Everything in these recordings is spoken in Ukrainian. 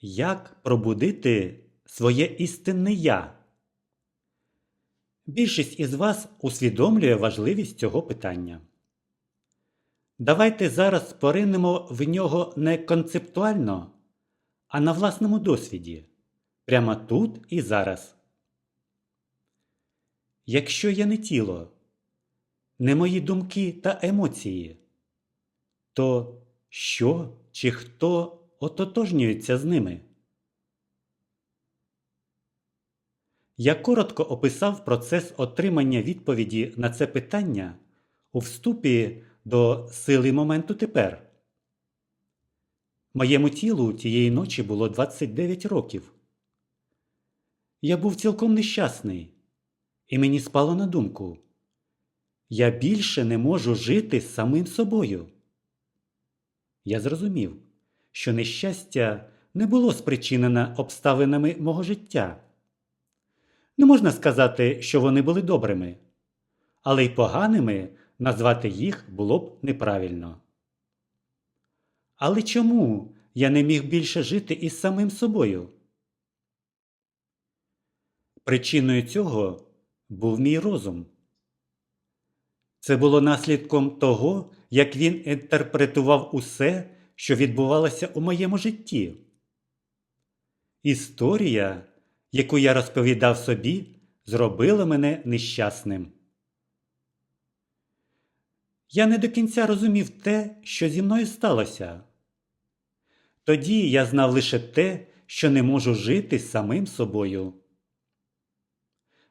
Як пробудити своє істинне я? Більшість із вас усвідомлює важливість цього питання. Давайте зараз поринемо в нього не концептуально, а на власному досвіді, прямо тут і зараз. Якщо я не тіло, не мої думки та емоції, то що чи хто ототожнюється з ними? Я коротко описав процес отримання відповіді на це питання у вступі до сили моменту тепер. Моєму тілу тієї ночі було 29 років. Я був цілком нещасний, і мені спало на думку. Я більше не можу жити самим собою. Я зрозумів, що нещастя не було спричинене обставинами мого життя. Не можна сказати, що вони були добрими, але й поганими назвати їх було б неправильно. Але чому я не міг більше жити із самим собою? Причиною цього був мій розум. Це було наслідком того, як він інтерпретував усе, що відбувалося у моєму житті. Історія, яку я розповідав собі, зробила мене нещасним. Я не до кінця розумів те, що зі мною сталося. Тоді я знав лише те, що не можу жити самим собою.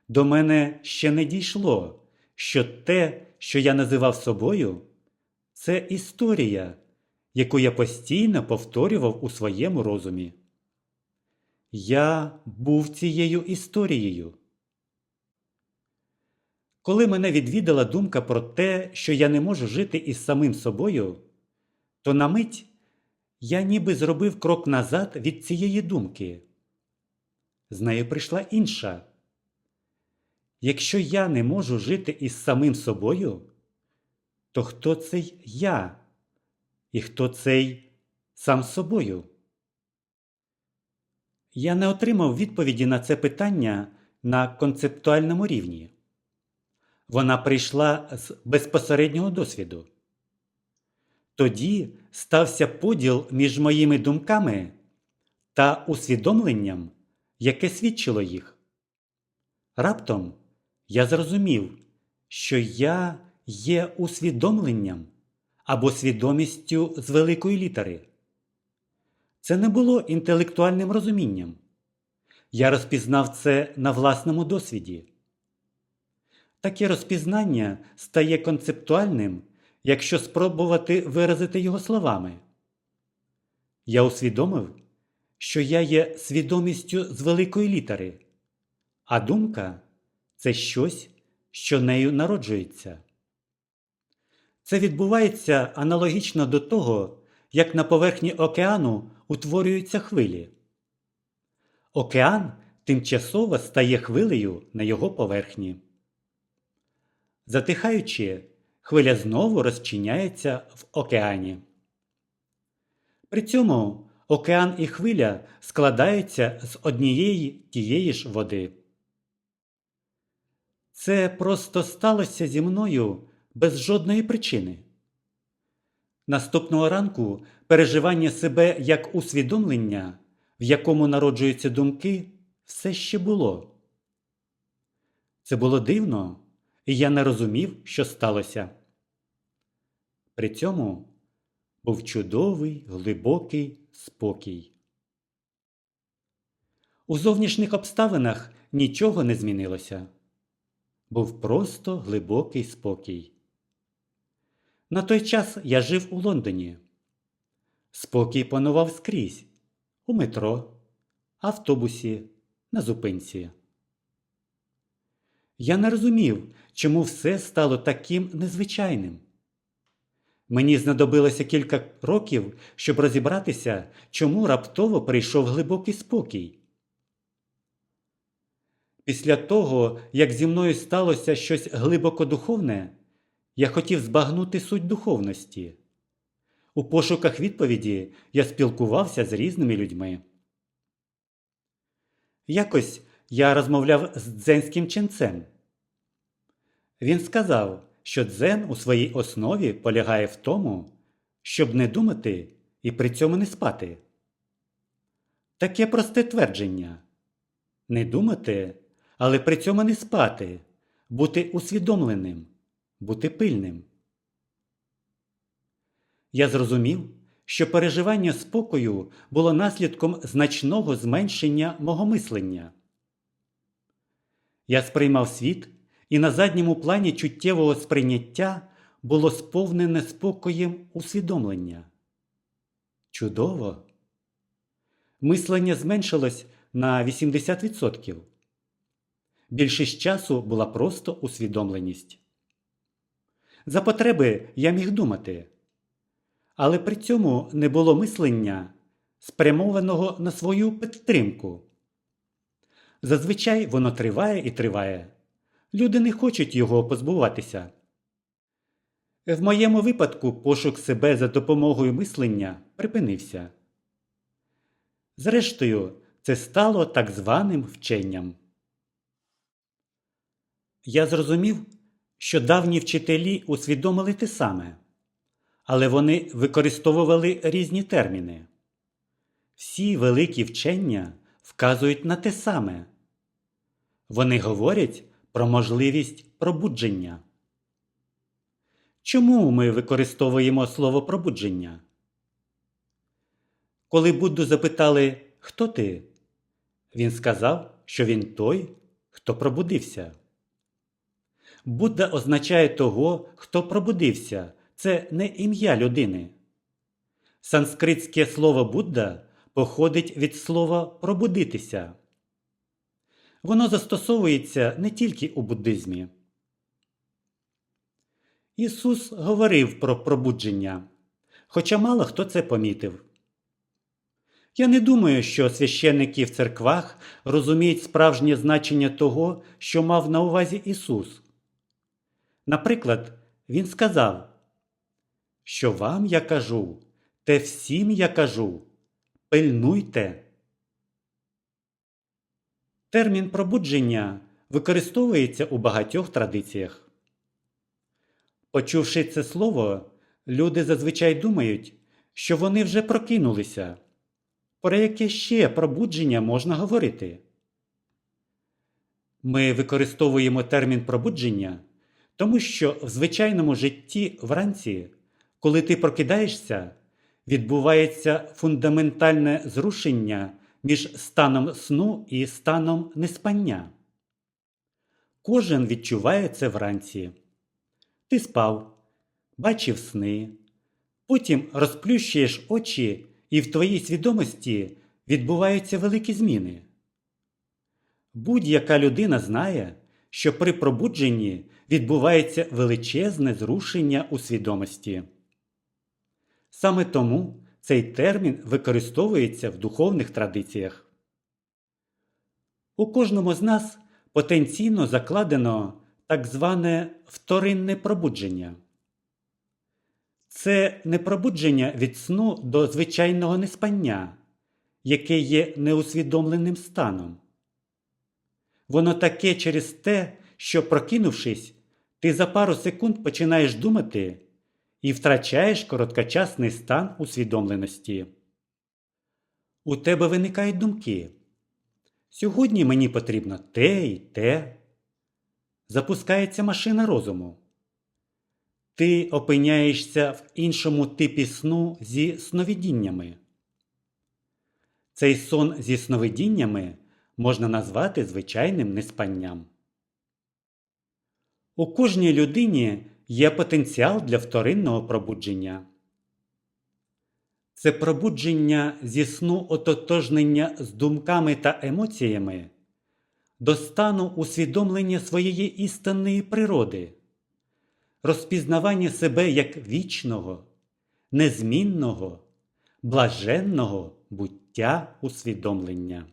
До мене ще не дійшло, що те, що я називав собою, це історія, яку я постійно повторював у своєму розумі. Я був цією історією. Коли мене відвідала думка про те, що я не можу жити із самим собою, то на мить я ніби зробив крок назад від цієї думки. З нею прийшла інша. Якщо я не можу жити із самим собою, то хто цей я? І хто цей сам собою? Я не отримав відповіді на це питання на концептуальному рівні. Вона прийшла з безпосереднього досвіду. Тоді стався поділ між моїми думками та усвідомленням, яке свідчило їх. Раптом я зрозумів, що я є усвідомленням або свідомістю з великої літери. Це не було інтелектуальним розумінням. Я розпізнав це на власному досвіді. Таке розпізнання стає концептуальним, якщо спробувати виразити його словами. Я усвідомив, що я є свідомістю з великої літери, а думка це щось, що нею народжується. Це відбувається аналогічно до того, як на поверхні океану утворюються хвилі. Океан тимчасово стає хвилею на його поверхні. Затихаючи, хвиля знову розчиняється в океані. При цьому океан і хвиля складаються з однієї тієї ж води. Це просто сталося зі мною без жодної причини. Наступного ранку переживання себе як усвідомлення, в якому народжуються думки, все ще було. Це було дивно, і я не розумів, що сталося. При цьому був чудовий глибокий спокій. У зовнішніх обставинах нічого не змінилося. Був просто глибокий спокій. На той час я жив у Лондоні. Спокій панував скрізь у метро, автобусі, на зупинці. Я не розумів, чому все стало таким незвичайним. Мені знадобилося кілька років, щоб розібратися, чому раптово прийшов глибокий спокій. Після того, як зі мною сталося щось глибоко духовне, я хотів збагнути суть духовності. У пошуках відповіді я спілкувався з різними людьми. Якось я розмовляв з дзенським ченцем. Він сказав, що дзен у своїй основі полягає в тому, щоб не думати і при цьому не спати. Таке просте твердження не думати, але при цьому не спати, бути усвідомленим, бути пильним. Я зрозумів, що переживання спокою було наслідком значного зменшення мого мислення. Я сприймав світ, і на задньому плані чуттєвого сприйняття було сповнене спокоєм усвідомлення. Чудово! Мислення зменшилось на 80%. Більшість часу була просто усвідомленість. За потреби я міг думати, але при цьому не було мислення, спрямованого на свою підтримку. Зазвичай воно триває і триває. Люди не хочуть його позбуватися. В моєму випадку пошук себе за допомогою мислення припинився. Зрештою, це стало так званим вченням. Я зрозумів, що давні вчителі усвідомили те саме, але вони використовували різні терміни. Всі великі вчення вказують на те саме. Вони говорять про можливість пробудження. Чому ми використовуємо слово пробудження? Коли Будду запитали, хто ти, він сказав, що він той, хто пробудився. Будда означає того, хто пробудився, це не ім'я людини. Санскритське слово Будда походить від слова пробудитися. Воно застосовується не тільки у буддизмі. Ісус говорив про пробудження, хоча мало хто це помітив. Я не думаю, що священники в церквах розуміють справжнє значення того, що мав на увазі Ісус. Наприклад, Він сказав, що вам я кажу, те всім я кажу, пильнуйте. Термін пробудження використовується у багатьох традиціях. Почувши це слово, люди зазвичай думають, що вони вже прокинулися. Про яке ще пробудження можна говорити? Ми використовуємо термін пробудження, тому що в звичайному житті вранці, коли ти прокидаєшся, відбувається фундаментальне зрушення між станом сну і станом неспання. Кожен відчуває це вранці. Ти спав, бачив сни, потім розплющуєш очі, і в твоїй свідомості відбуваються великі зміни. Будь-яка людина знає, що при пробудженні відбувається величезне зрушення у свідомості. Саме тому цей термін використовується в духовних традиціях. У кожному з нас потенційно закладено так зване вторинне пробудження. Це не пробудження від сну до звичайного неспання, яке є неусвідомленим станом. Воно таке через те, що, прокинувшись, ти за пару секунд починаєш думати і втрачаєш короткочасний стан усвідомленості. У тебе виникають думки. Сьогодні мені потрібно те і те. Запускається машина розуму. Ти опиняєшся в іншому типі сну зі сновидіннями. Цей сон зі сновидіннями можна назвати звичайним неспанням. У кожній людині є потенціал для вторинного пробудження. Це пробудження зі сну ототожнення з думками та емоціями до стану усвідомлення своєї істинної природи, розпізнавання себе як вічного, незмінного, блаженного буття усвідомлення.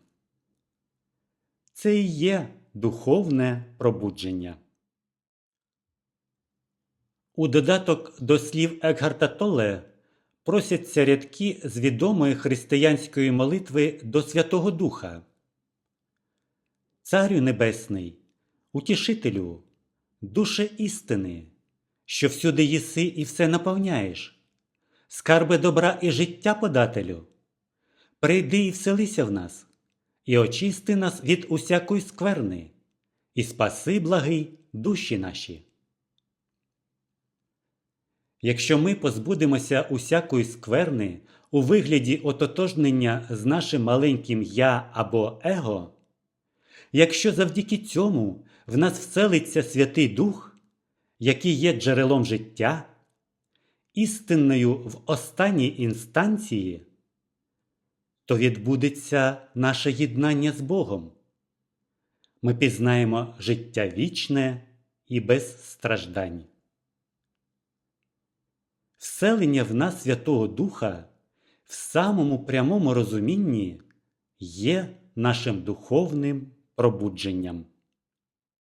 Це і є духовне пробудження. У додаток до слів Екгарта Толле просяться рядки з відомої християнської молитви до Святого Духа. Царю Небесний, утішителю, душе істини, що всюди єси і все наповняєш, скарби добра і життя подателю, прийди і вселися в нас, і очисти нас від усякої скверни, і спаси, благий, душі наші. Якщо ми позбудемося усякої скверни у вигляді ототожнення з нашим маленьким я або его, якщо завдяки цьому в нас вселиться Святий Дух, який є джерелом життя, істинною в останній інстанції, то відбудеться наше єднання з Богом. Ми пізнаємо життя вічне і без страждань. Вселення в нас Святого Духа в самому прямому розумінні є нашим духовним пробудженням.